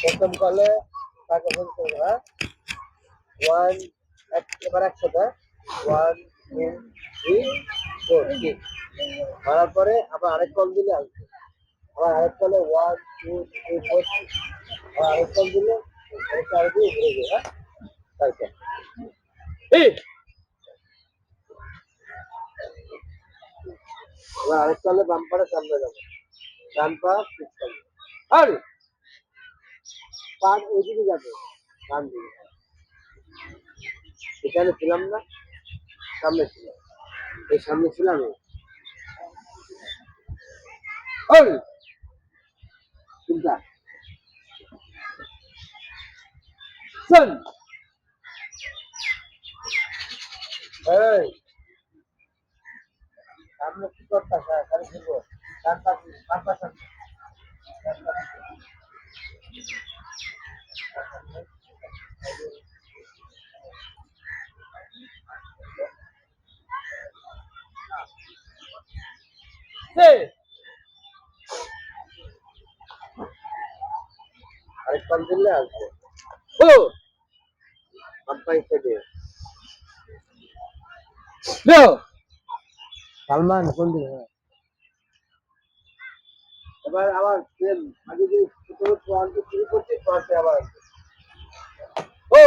প্রথম কলে তাকে ফোন ওয়ান এবার একসাথে ওয়ান টু থ্রি ফোর মারার পরে আবার আরেক কল দিলে আসবে। আবার আরেক কলে ওয়ান টু থ্রি ফোর আবার আরেক কল দিলে আরেক দিয়ে ঘুরে হ্যাঁ? সামনে যাবে। ডান পা আর! পা ওইদিকে যাবে? ডান দিকে এখানে ছিলাম না, সামনে ছিলাম। এই সামনে ছিলাম। ওই! চিন্তা। এই! সামনে কি করতেছ খালি শুনব ডান পাশে ডান পাশে। Hey! আরেক কল দিলে আসবে ও আব্বাই থেকে লো সালমান কোন দিন এবার আবার সেম আগে যে টু করছি পরে আবার ও!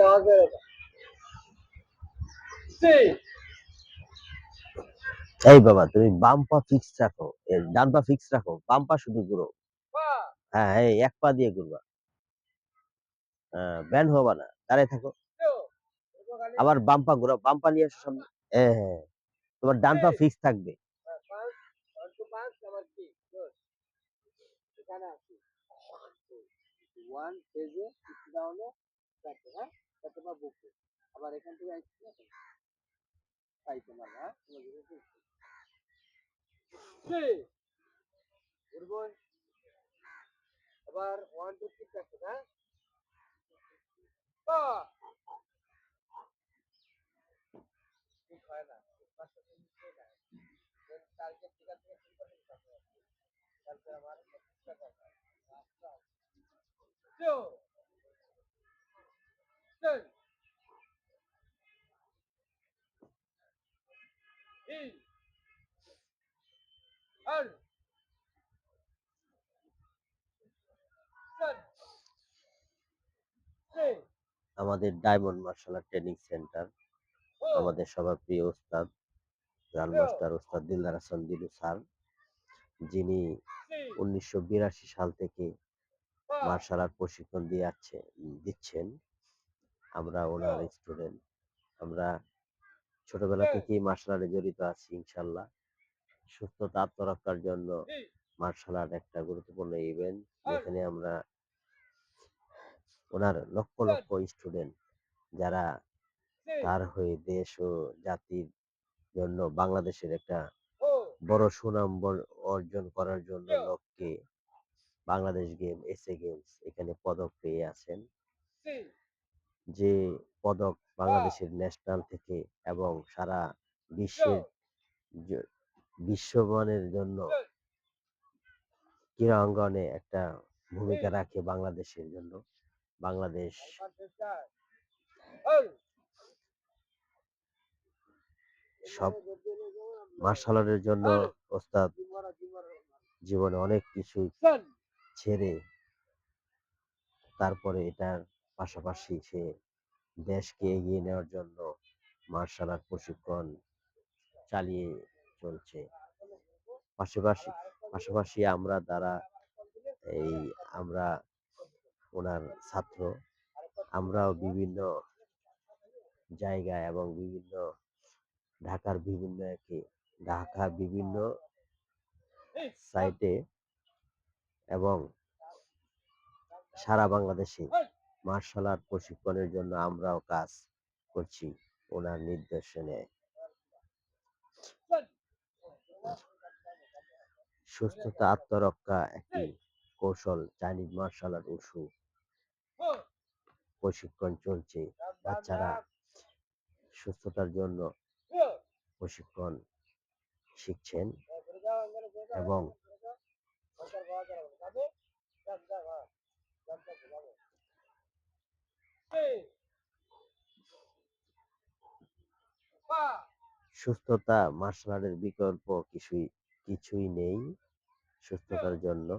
আওয়াজ এই বাবা তুমি বাম পা ফিক্স রাখো ডান পা ফিক্স রাখো বাম পা শুধু ঘুরো। হ্যাঁ এই এক পা দিয়ে ঘুরবা। ব্যান্ড হবা না দাঁড়ায় থাকো। আবার বাম পা ঘুরো বাম পা নিয়ে আসো সামনে। হ্যাঁ হ্যাঁ। তোমার ডান পা ফিক্স থাকবে। ওয়ান ডাউনে হ্যাঁ বুকে আবার এখান থেকে আসছি না তাই তোমার হ্যাঁ? তোমার ঘুরবো আবার ওয়ান টু থ্রি চারটে হ্যাঁ পা ঠিক হয় না তো নিশ্চয়ই না টার্গেট ঠিক করে হবে আমার করতে three আমাদের diamond martial art training center আমাদের সবার প্রিয় ওস্তাদ গ্র্যান্ড মাস্টার ওস্তাদ দিলদার হাসান দিলু স্যার যিনি উনিশশো বিরাশি সাল থেকে মার্শাল আর্ট প্রশিক্ষণ দিয়ে আছে দিচ্ছেন। আমরা ওনার স্টুডেন্ট আমরা ছোটবেলা থেকেই মার্শাল আর্টে জড়িত আছি ইনশাল্লাহ। সুস্থতা আত্মরক্ষার জন্য মার্শাল আর্ট একটা গুরুত্বপূর্ণ ইভেন্ট যেখানে আমরা ওনার লক্ষ লক্ষ স্টুডেন্ট যারা তার হয়ে দেশ ও জাতির জন্য বাংলাদেশের একটা বড় সুনাম অর্জন করার জন্য লক্ষ্যে বাংলাদেশ গেম এসএ গেমস এখানে পদক পেয়ে আছেন। যে পদক বাংলাদেশের ন্যাশনাল থেকে এবং সারা বিশ্বের বিশ্বমানের জন্য ক্রীড়া অঙ্গনে একটা ভূমিকা রাখে বাংলাদেশের জন্য। বাংলাদেশ সব মার্শাল আর্টের জন্য ওস্তাদ জীবনে অনেক কিছু ছেড়ে তারপরে এটার পাশাপাশি সে দেশকে এগিয়ে নেওয়ার জন্য মার্শাল আর্ট প্রশিক্ষণ চালিয়ে চলছে। পাশাপাশি পাশাপাশি আমরা দ্বারা এই আমরা ওনার ছাত্র আমরাও বিভিন্ন জায়গায় এবং বিভিন্ন ঢাকার বিভিন্ন একে ঢাকার বিভিন্ন সাইটে এবং সারা বাংলাদেশে মার্শাল আর্ট প্রশিক্ষণের জন্য আমরাও কাজ করছি ওনার নির্দেশনে। সুস্থতা আত্মরক্ষা একটি কৌশল চাইনিজ মার্শাল আর্ট উসু প্রশিক্ষণ চলছে। বাচ্চারা সুস্থতার জন্য প্রশিক্ষণ শিখছেন এবং হ্যাঁ সুস্থতা মার্শাল আর্টের বিকল্প কিছুই কিছুই নেই সুস্থতার জন্য।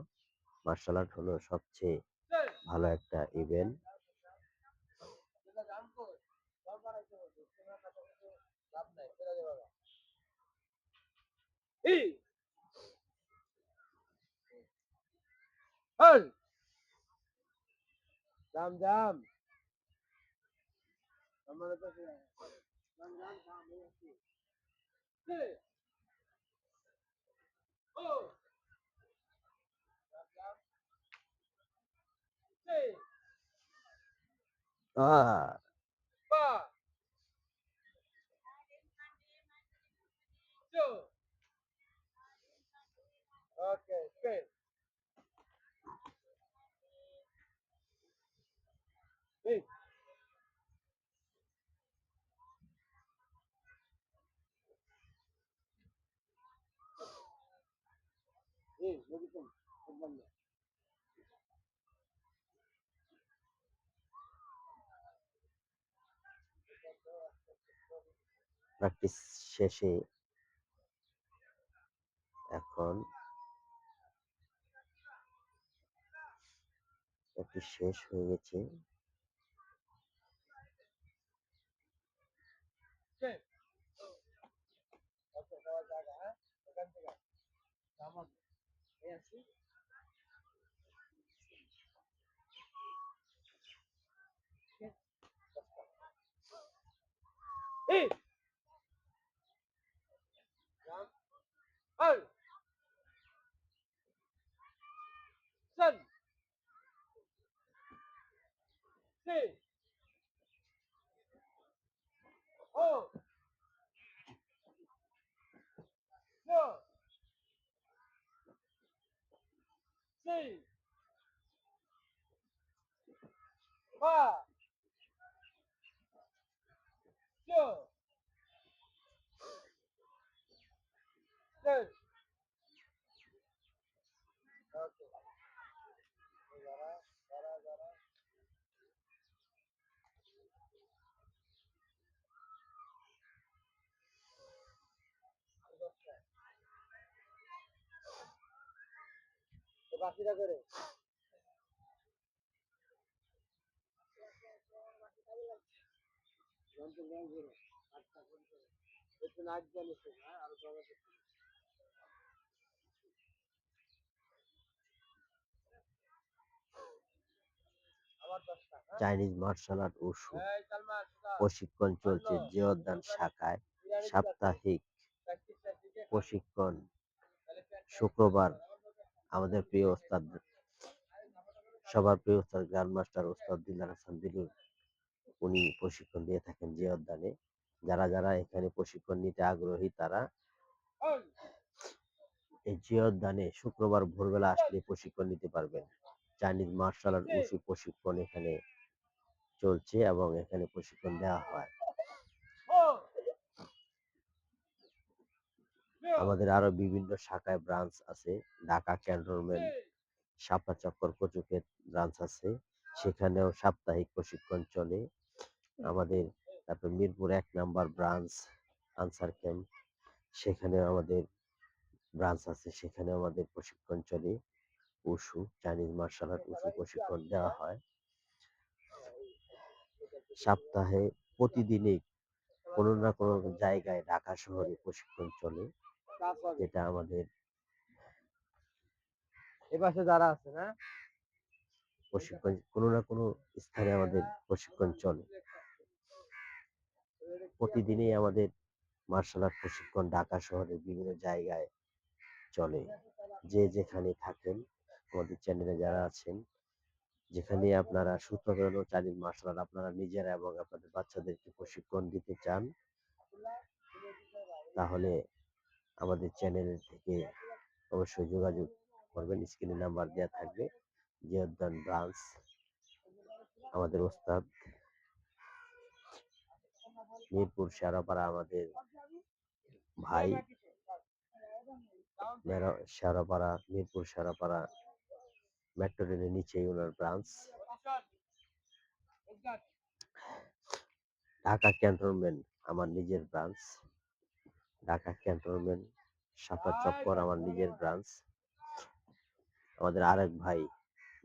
মার্শাল আর্ট হলো সবচেয়ে ভালো একটা ইভেন্ট যেটা জান তো সব বানাইতে হবে তোমার কাছে কিছু লাভ নাই ফেলে দেবে না এই হল জাম জাম আমার তো জাম জাম জাম এই আছে এই ও জাম প্র্যাকটিস শেষে এখন প্র্যাকটিস শেষ হয়ে গেছে Good. 二。三。四。五。六。七八。বাকিটা করে একটু নাচ হ্যাঁ আরও জমা করতে আবার দশটা হ্যাঁ চাইনিজ মার্শাল আর্ট উশু প্রশিক্ষণ চলছে জিওদান শাখায় সাপ্তাহিক প্রশিক্ষণ শুক্রবার। আমাদের প্রিয় ওস্তাদ সবার প্রিয় ওস্তাদ গ্র্যান্ড মাস্টার ওস্তাদ দিলার হাসান দিলুর। উনি প্রশিক্ষণ দিয়ে থাকেন জিওদানে যারা যারা এখানে প্রশিক্ষণ নিতে আগ্রহী তারা এই জিওদানে শুক্রবার ভোরবেলা আসলে প্রশিক্ষণ নিতে পারবেন। চাইনিজ মার্শাল আর্ট উশু প্রশিক্ষণ এখানে চলছে এবং এখানে প্রশিক্ষণ দেওয়া হয়। আমাদের আরও বিভিন্ন শাখায় ব্রাঞ্চ আছে। ঢাকা ক্যান্টনমেন্ট সাপা চক্কর কচুকের ব্রাঞ্চ আছে। সেখানেও সাপ্তাহিক প্রশিক্ষণ চলে। আমাদের তারপর মিরপুর এক নাম্বার ব্রাঞ্চ আনসার ক্যাম্প সেখানে আমাদের ব্রাঞ্চ আছে। সেখানে আমাদের প্রশিক্ষণ চলে। Wushu Chinese martial art wushu প্রশিক্ষণ দেওয়া হয়। সপ্তাহে প্রতিদিনই কোনো না কোনো জায়গায় ঢাকা শহরে প্রশিক্ষণ চলে যেটা আমাদের এ পাশে যারা আছে না? প্রশিক্ষণ কোনো না কোনো স্থানে আমাদের প্রশিক্ষণ চলে। প্রতিদিনই আমাদের মার্শাল আর্ট প্রশিক্ষণ ঢাকা শহরের বিভিন্ন জায়গায় চলে যে যেখানে থাকেন। আমাদের চ্যানেলে যারা আছেন যেখানে আপনারা সুস্থ চাইনিজ মার্শাল আর্ট আপনারা নিজেরা এবং আপনাদের বাচ্চাদেরকে প্রশিক্ষণ দিতে চান, তাহলে আমাদের চ্যানেল থেকে অবশ্যই যোগাযোগ করবেন। স্ক্রিনে নাম্বার দেওয়া থাকবে। জিয়দ্দান ব্রাঞ্চ, আমাদের ওস্তাদ। মিরপুর শেওড়াপাড়া আমাদের ভাই। শেওড়াপাড়া মিরপুর শেওড়াপাড়া মেট্রো রেলের নিচেই ওনার ব্রাঞ্চ ঢাকা ক্যান্টনমেন্ট আমার নিজের ব্রাঞ্চ ঢাকা ক্যান্টনমেন্ট সাফা চক্কর আমার নিজের ব্রাঞ্চ আমাদের আরেক ভাই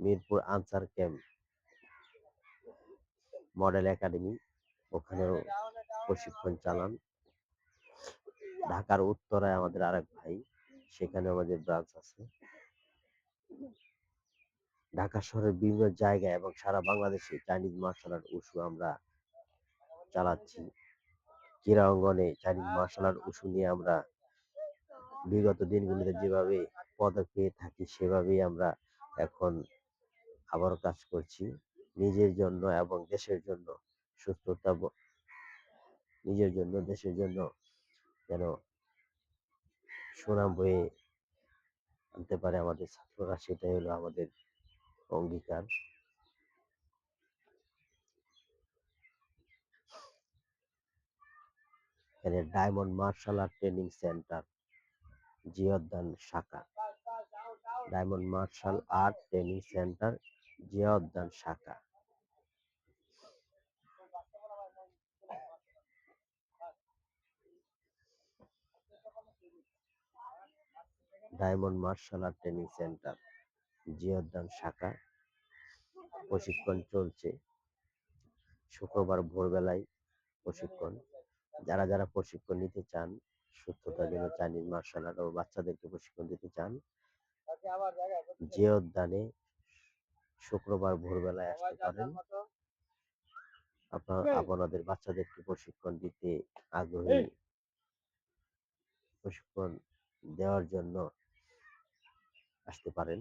Mirpur Ansar camp model academy, ওখানেও প্রশিক্ষণ চালান। ঢাকার উত্তরায় আমাদের আরেক ভাই সেখানে আমাদের ব্রাঞ্চ আছে। ঢাকা শহরের বিভিন্ন জায়গায় এবং সারা বাংলাদেশে চাইনিজ মার্শাল আর্ট উসু আমরা চালাচ্ছি। ক্রীড়া অঙ্গনে চাইনিজ মার্শাল আর্ট উসু নিয়ে আমরা বিগত দিনগুলিতে যেভাবে পদক পেয়ে থাকি, সেভাবেই আমরা এখন আবারও কাজ করছি। নিজের জন্য এবং দেশের জন্য সুস্থতা নিজের জন্য, দেশের জন্য যেন সুনাম বয়ে আনতে পারে আমাদের ছাত্ররা, সেটাই হলো আমাদের অঙ্গীকার। এখানে diamond martial art training center, জিয়দ্দান শাখা। Diamond martial art training center জিয়াউদ্দান শাখা। Diamond martial art training center. জিয়াউদ্দান শাখা। প্রশিক্ষণ চলছে। শুক্রবার ভোরবেলায় প্রশিক্ষণ। যারা যারা প্রশিক্ষণ নিতে চান সুস্থতার জন্য চাইনিজ মার্শাল আর্ট ও বাচ্চাদেরকে প্রশিক্ষণ দিতে চান যে উদ্যানে শুক্রবার ভোরবেলায় আসতে পারেন। আপনার আপনাদের বাচ্চাদেরকে প্রশিক্ষণ দিতে আগ্রহী প্রশিক্ষণ দেওয়ার জন্য আসতে পারেন।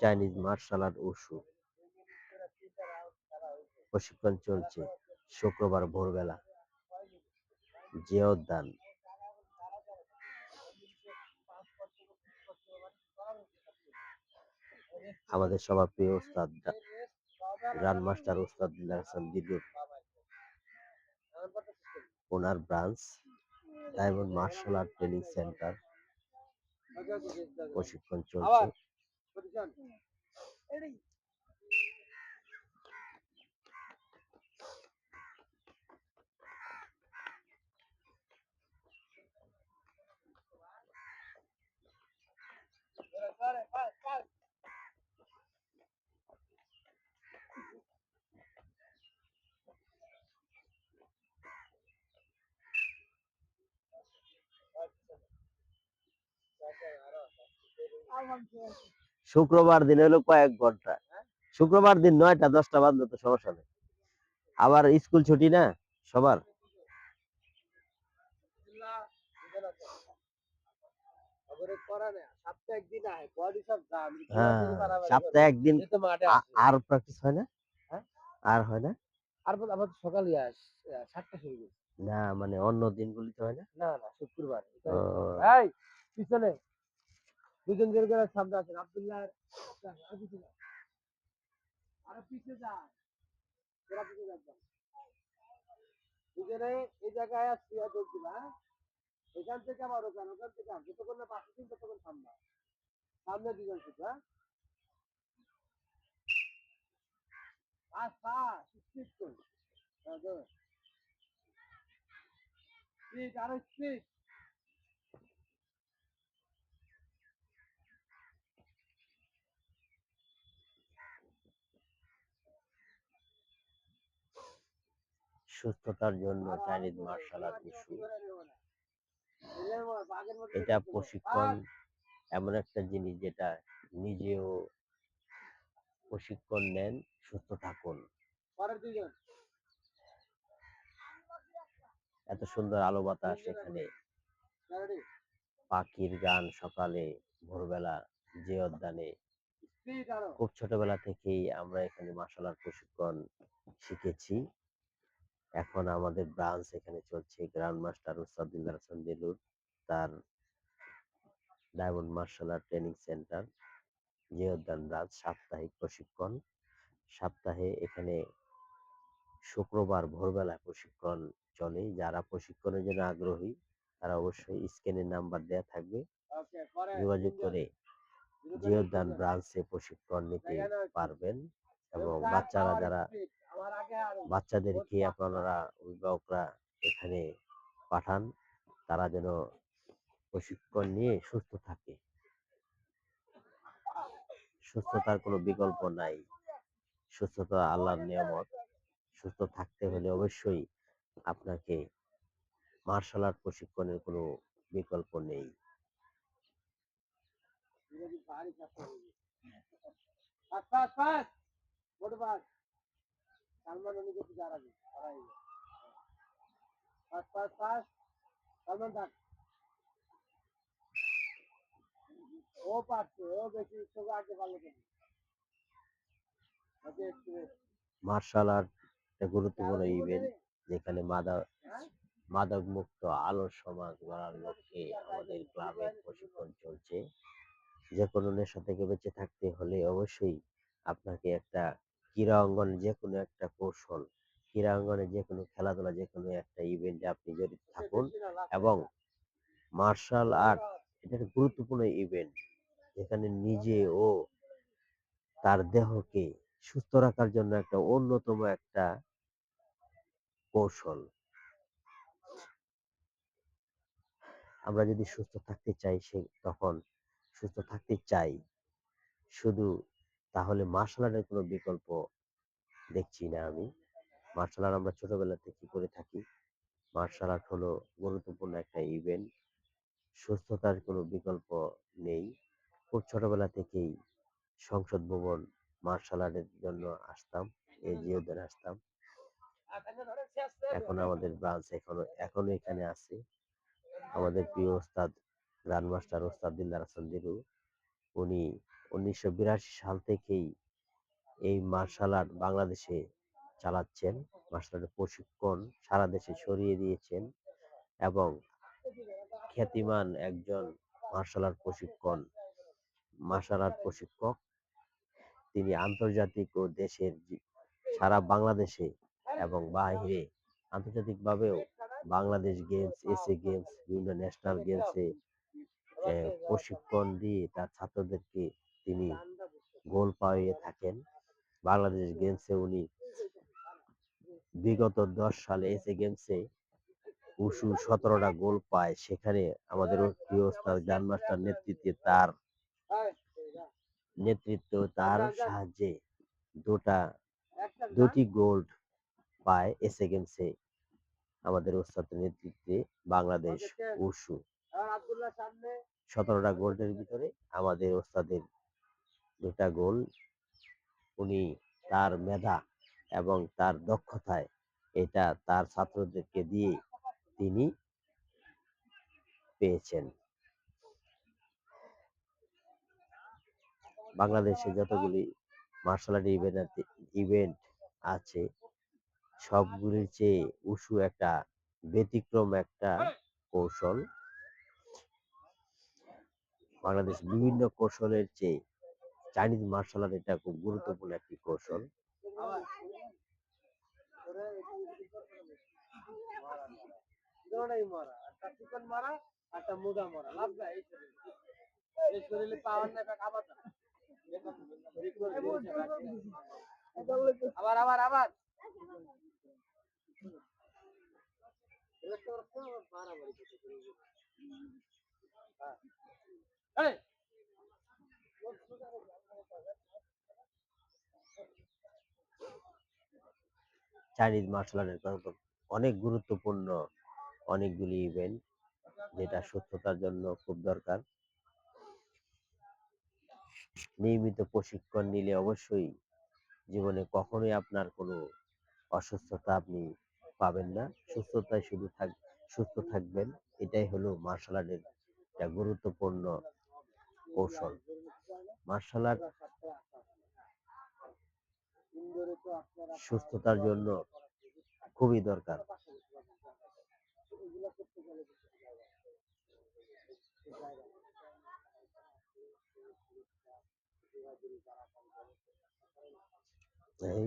চাইনিজ মার্শাল আর্ট হয়েছে। প্রশিক্ষণ চলছে। শুক্রবার ভোরবেলা। যে আমাদের সবার প্রিয় উস্তাদ গ্র্যান্ড মাস্টার ওস্তাদ দিলার হাসান দিদুর ওনার branch, diamond martial art training center. প্রশিক্ষণ চলছে। শুক্রবার দিন হলো কয়েক ঘণ্টা। শুক্রবার দিন নয়টা দশটা বাজলো তো সমস্যা নেই। আবার স্কুল ছুটি না সবার? সপ্তাহে একদিন হ্যাঁ। আর প্র্যাকটিস হয় না? আর হয় না? আর আবার সকালে সাতটা শুরু করি না মানে অন্য দিনগুলিতে হয় না? না না শুক্রবার। এই পিছনে। দুজন জন করে সামনে আছেন আব্দুল্লাহ আর পিছনে আরও যা তোরা পিছনে যাবা দুজনে এই জায়গায় আসছি আর দেখছি না এখান থেকে আবার ওখান ওখান থেকে আম। যতক্ষণ না পাশে দিন ততক্ষণ সামনে সামনে দুজন শুধু হ্যাঁ? পাঁচ পাঁচ স্পিড কর হ্যাঁ সুস্থতার জন্য চাইনিজ মার্শাল আর্ট ইস্যু এটা প্রশিক্ষণ এমন একটা জিনিস যেটা নিজেও প্রশিক্ষণ নেন সুস্থ থাকুন। এত সুন্দর আলো বাতাস এখানে। পাখির গান সকালে, ভোরবেলা, যে উদ্যানে খুব ছোটবেলা থেকেই আমরা এখানে মার্শাল আর্ট প্রশিক্ষণ শিখেছি। এখন আমাদের ব্রাঞ্চ এখানে চলছে গ্র্যান্ড মাস্টার উস্তাদুল্লাহ হাসান দিলুর তার diamond martial art training center যে উদ্যান ব্রাঞ্চ সাপ্তাহিক প্রশিক্ষণ। সপ্তাহে এখানে শুক্রবার ভোরবেলা প্রশিক্ষণ চলে। যারা প্রশিক্ষণের জন্য আগ্রহী তারা অবশ্যই স্ক্রিনের নাম্বার দেওয়া থাকবে। যোগাযোগ করে জিওদান ব্রাঞ্চে প্রশিক্ষণ নিতে পারবেন এবং বাচ্চারা যারা বাচ্চাদেরকে আপনারা অভিভাবকরা এখানে পাঠান তারা যেন প্রশিক্ষণ নিয়ে সুস্থ থাকে। সুস্থতার কোনো বিকল্প নাই। সুস্থতা আল্লাহর নিয়ামত। সুস্থ থাকতে হলে অবশ্যই আপনাকে মার্শাল আর্ট প্রশিক্ষণের কোনো বিকল্প নেই। ও পারছে ও বেশি মার্শাল আর্ট একটা গুরুত্বপূর্ণ ইভেন্ট যেখানে মাদক মাদক মুক্ত আলো সমাজ গড়ার লক্ষ্যে আমাদের ক্লাবের প্রশিক্ষণ চলছে। যে কোনো নেশা থেকে বেঁচে থাকতে হলে অবশ্যই আপনাকে একটা ক্রীড়া অঙ্গনে যে কোনো একটা কৌশল ক্রীড়া অঙ্গনে যে কোনো খেলাধুলা যে কোনো একটা ইভেন্টে আপনি জড়িত থাকুন এবং মার্শাল আর্ট এটা একটা গুরুত্বপূর্ণ ইভেন্ট যেখানে নিজে ও তার দেহকে সুস্থ রাখার জন্য একটা অন্যতম একটা কৌশল। আমরা যদি সুস্থ থাকতে চাই, সে তখন সুস্থ থাকতে চাই। শুধু তাহলে মার্শাল আর্টের কোনো বিকল্প দেখছি না আমি। মার্শাল আর্ট আমরা ছোটবেলা থেকে করে থাকি। মার্শাল আর্ট হলো গুরুত্বপূর্ণ একটা ইভেন্ট সুস্থতার কোনো বিকল্প নেই। খুব ছোটবেলা থেকেই সংসদ ভবন মার্শাল আর্টের জন্য আসতাম এই জিওদের আসতাম। এখন আমাদের ব্রাঞ্চ এখনও এখনও এখানে আছে। আমাদের প্রিয় ওস্তাদ গ্র্যান্ড মাস্টার ওস্তাদ দিলদার হাসান দিলু উনি উনিশশো বিরাশি সাল থেকেই এই মার্শাল আর্ট বাংলাদেশে চালাচ্ছেন। মার্শাল আর্টের প্রশিক্ষণ সারা দেশে ছড়িয়ে দিয়েছেন এবং খ্যাতিমান একজন মার্শাল আর্ট প্রশিক্ষণ মার্শাল আর্ট প্রশিক্ষক। তিনি আন্তর্জাতিক ও দেশের সারা বাংলাদেশে এবং বাহিরে আন্তর্জাতিকভাবেও বাংলাদেশ গেমস এসএ গেমস বিভিন্ন ন্যাশনাল গেমসে প্রশিক্ষণ দিয়ে তার ছাত্রদেরকে তিনি গোল পাইয়ে থাকেন। বাংলাদেশ গেমসে উনি বিগত দশ সালে এসএ গেমসে উশু সতেরোটা গোল পায়। সেখানে আমাদের প্রিয় ওস্তাদ গ্র্যান্ডমাস্টার নেতৃত্বে তার নেতৃত্ব তার সাহায্যে দুটা দুটি গোল্ড পায় এসএ গেমসে আমাদের ওস্তাদের নেতৃত্বে বাংলাদেশ সামনে। সতেরোটা গোল্ডের ভিতরে আমাদের ওস্তাদের দুটা গোল। উনি তার মেধা এবং তার দক্ষতায় এটা তার ছাত্রদেরকে দিয়ে তিনি পেয়েছেন। বাংলাদেশে যতগুলি মার্শাল আর্ট ইভেন্ট ইভেন্ট আছে সবগুলির চেয়ে উশু একটা ব্যতিক্রম একটা কৌশল। বাংলাদেশ বিভিন্ন কৌশলের চেয়ে চাইনিজ মার্শাল আর্ট এটা খুব গুরুত্বপূর্ণ একটি কৌশল। আবার মারা একটা চিকন মারা একটা মুদা মারা লাভ নাই এই শরীরে। পাওয়ার না খাবার না আবার আবার। চাইনিজ মার্শাল আর্টের অনেক গুরুত্বপূর্ণ অনেকগুলি ইভেন্ট যেটা সুস্থতার জন্য খুব দরকার। নিয়মিত প্রশিক্ষণ নিলে অবশ্যই জীবনে কখনোই আপনার কোনো অসুস্থতা আপনি পাবেন না। সুস্থতায় শুধু থাক সুস্থ থাকবেন। এটাই হলো মার্শাল আর্টের একটা গুরুত্বপূর্ণ কৌশল। মার্শাল আর্ট সুস্থতার জন্য খুবই দরকার। এই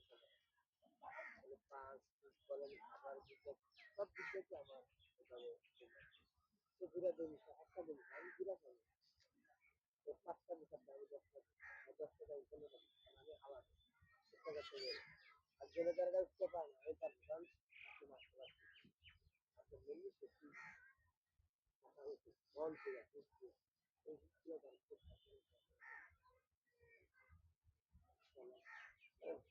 কন্টেন্ট রাখছি তার একটু গুরুত্বপূর্ণ বাসা আমার এমনিতে তার একটু আসলে শিবনায় দেখে মন খুশি করতে পারছে না হুম ক্লিপটা আরেকদিন হ্যাঁ Side side এ গেলে। কে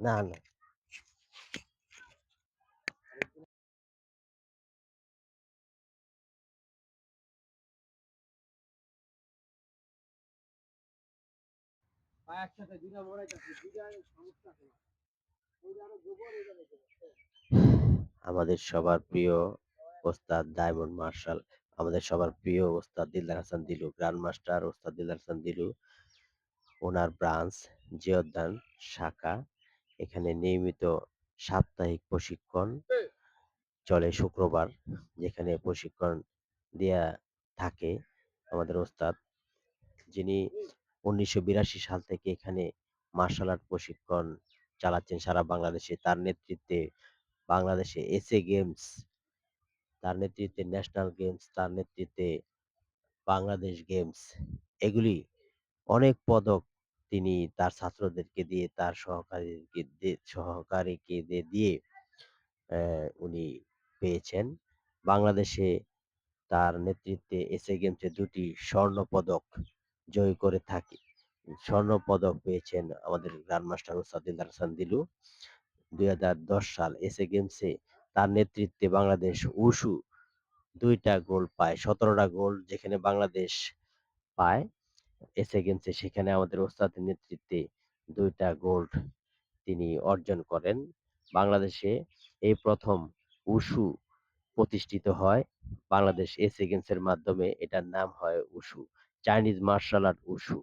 না না। একসাথে দুইটা মরাই থাকবে দুইটা সমস্যা আছে। না হয়ে আমাদের সবার প্রিয় ওস্তাদ ডায়মন্ড মার্শাল আমাদের সবার প্রিয় ওস্তাদ দিলদার হাসান দিলু গ্র্যান্ড মাস্টার ওস্তাদ দিলদার হাসান দিলু ওনার ব্রাঞ্চ জিওদ্দান শাখা এখানে নিয়মিত সাপ্তাহিক প্রশিক্ষণ চলে শুক্রবার যেখানে প্রশিক্ষণ দেয়া থাকে আমাদের ওস্তাদ যিনি উনিশশো বিরাশি সাল থেকে এখানে মার্শাল আর্ট প্রশিক্ষণ চালাচ্ছেন সারা বাংলাদেশে। তার নেতৃত্বে বাংলাদেশে এসএ গেমস তার নেতৃত্বে ন্যাশনাল গেমস তার নেতৃত্বে বাংলাদেশ গেমস এগুলি অনেক পদক তিনি তার ছাত্রদেরকে দিয়ে, তার সহকারীকে সহকারীকে দিয়ে উনি পেয়েছেন। বাংলাদেশে তার নেতৃত্বে এসএ গেমসে দুটি স্বর্ণ পদক জয় করে থাকে। স্বর্ণ পদক পেয়েছেন আমাদের গ্র্যান্ডমাস্টার ওস্তাদ দিলদার হাসান দিলু। দুই সাল এসএ গেমসে তার নেতৃত্বে বাংলাদেশ উশু দুইটা গোল পায়, সতেরোটা গোল যেখানে বাংলাদেশ পায়। এসএ গেমসে সেখানে আমাদের ওস্তাদের নেতৃত্বে দুইটা গোল্ড তিনি অর্জন করেন। বাংলাদেশে এই প্রথম উশু প্রতিষ্ঠিত হয়। বাংলাদেশ এসএ গেমসের মাধ্যমে এটার নাম হয় wushu Chinese martial art wushu